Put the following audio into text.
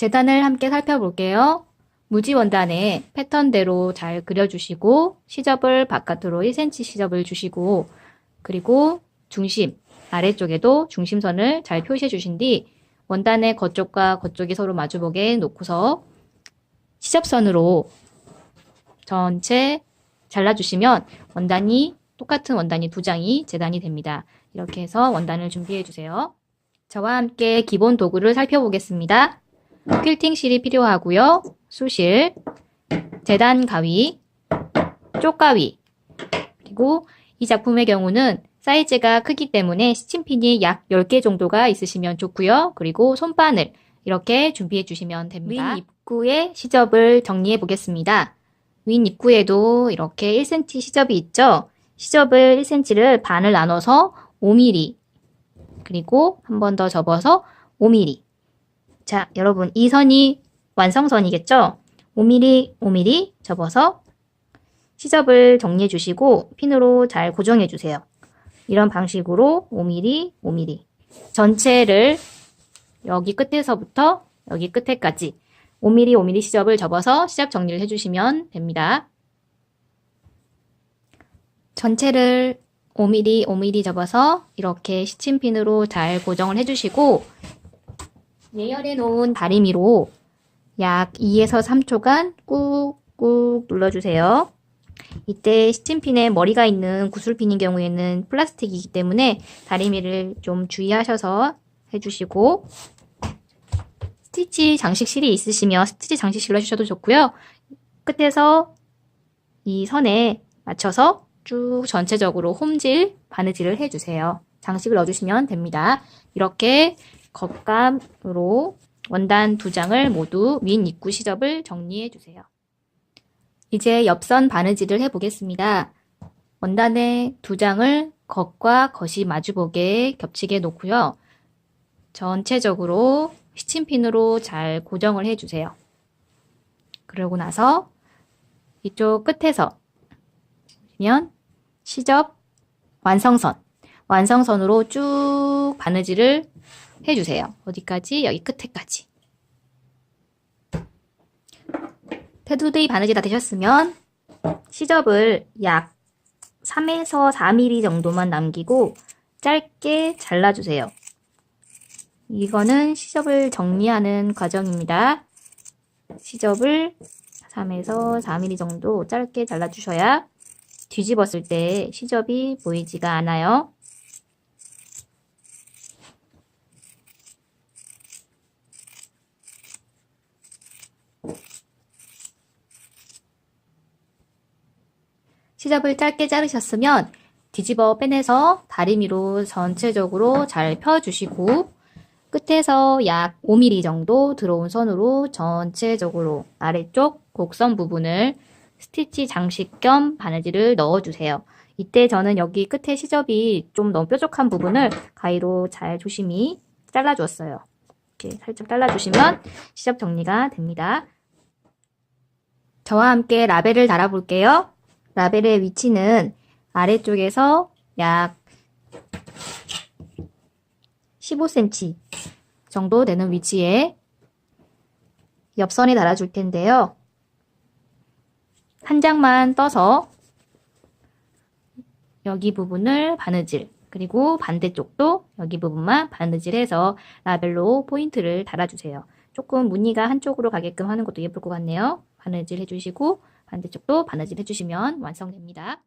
재단을 함께 살펴볼게요. 무지 원단에 패턴대로 잘 그려주시고 시접을 바깥으로 1cm 시접을 주시고 그리고 중심 아래쪽에도 중심선을 잘 표시해 주신 뒤 원단의 겉쪽과 겉쪽이 서로 마주보게 놓고서 시접선으로 전체 잘라주시면 원단이 똑같은 원단이 두 장이 재단이 됩니다. 이렇게 해서 원단을 준비해 주세요. 저와 함께 기본 도구를 살펴보겠습니다. 퀼팅 실이 필요하고요. 수실, 재단 가위, 쪽가위, 그리고 이 작품의 경우는 사이즈가 크기 때문에 스팀핀이 약 10개 정도가 있으시면 좋고요. 그리고 손바늘 이렇게 준비해 주시면 됩니다. 윗 입구의 시접을 정리해 보겠습니다. 윗 입구에도 이렇게 1cm 시접이 있죠. 시접을 1cm를 반을 나눠서 5mm 그리고 한 번 더 접어서 5mm 자 여러분 이 선이 완성선이겠죠? 5mm 5mm 접어서 시접을 정리해 주시고 핀으로 잘 고정해 주세요. 이런 방식으로 5mm 5mm 전체를 여기 끝에서부터 여기 끝에까지 5mm 5mm 시접을 접어서 시접 정리를 해주시면 됩니다. 전체를 5mm, 5mm 접어서 이렇게 시침핀으로 잘 고정을 해주시고 예열해 놓은 다리미로 약 2에서 3초간 꾹꾹 눌러주세요. 이때 시침핀에 머리가 있는 구슬핀인 경우에는 플라스틱이기 때문에 다리미를 좀 주의하셔서 해주시고 스티치 장식실이 있으시면 스티치 장식실로 해주셔도 좋고요. 끝에서 이 선에 맞춰서 쭉 전체적으로 홈질, 바느질을 해주세요. 장식을 넣어주시면 됩니다. 이렇게 겉감으로 원단 두 장을 모두 윗 입구 시접을 정리해 주세요. 이제 옆선 바느질을 해보겠습니다. 원단의 두 장을 겉과 겉이 마주보게 겹치게 놓고요. 전체적으로 시침핀으로 잘 고정을 해주세요. 그러고 나서 이쪽 끝에서 보시면 시접 완성선 완성선으로 쭉 바느질을 해주세요. 어디까지? 여기 끝에까지. 테두리 바느질 다 되셨으면 시접을 약 3에서 4mm 정도만 남기고 짧게 잘라주세요. 이거는 시접을 정리하는 과정입니다. 시접을 3에서 4mm 정도 짧게 잘라주셔야 뒤집었을 때 시접이 보이지가 않아요. 시접을 짧게 자르셨으면 뒤집어 빼내서 다리미로 전체적으로 잘 펴주시고 끝에서 약 5mm 정도 들어온 선으로 전체적으로 아래쪽 곡선 부분을 스티치 장식 겸 바느질을 넣어주세요. 이때 저는 여기 끝에 시접이 좀 너무 뾰족한 부분을 가위로 잘 조심히 잘라주었어요. 이렇게 살짝 잘라주시면 시접 정리가 됩니다. 저와 함께 라벨을 달아볼게요. 라벨의 위치는 아래쪽에서 약 15cm 정도 되는 위치에 옆선에 달아줄 텐데요. 한 장만 떠서 여기 부분을 바느질 그리고 반대쪽도 여기 부분만 바느질해서 라벨로 포인트를 달아주세요. 조금 무늬가 한쪽으로 가게끔 하는 것도 예쁠 것 같네요. 바느질 해주시고 반대쪽도 바느질 해주시면 완성됩니다.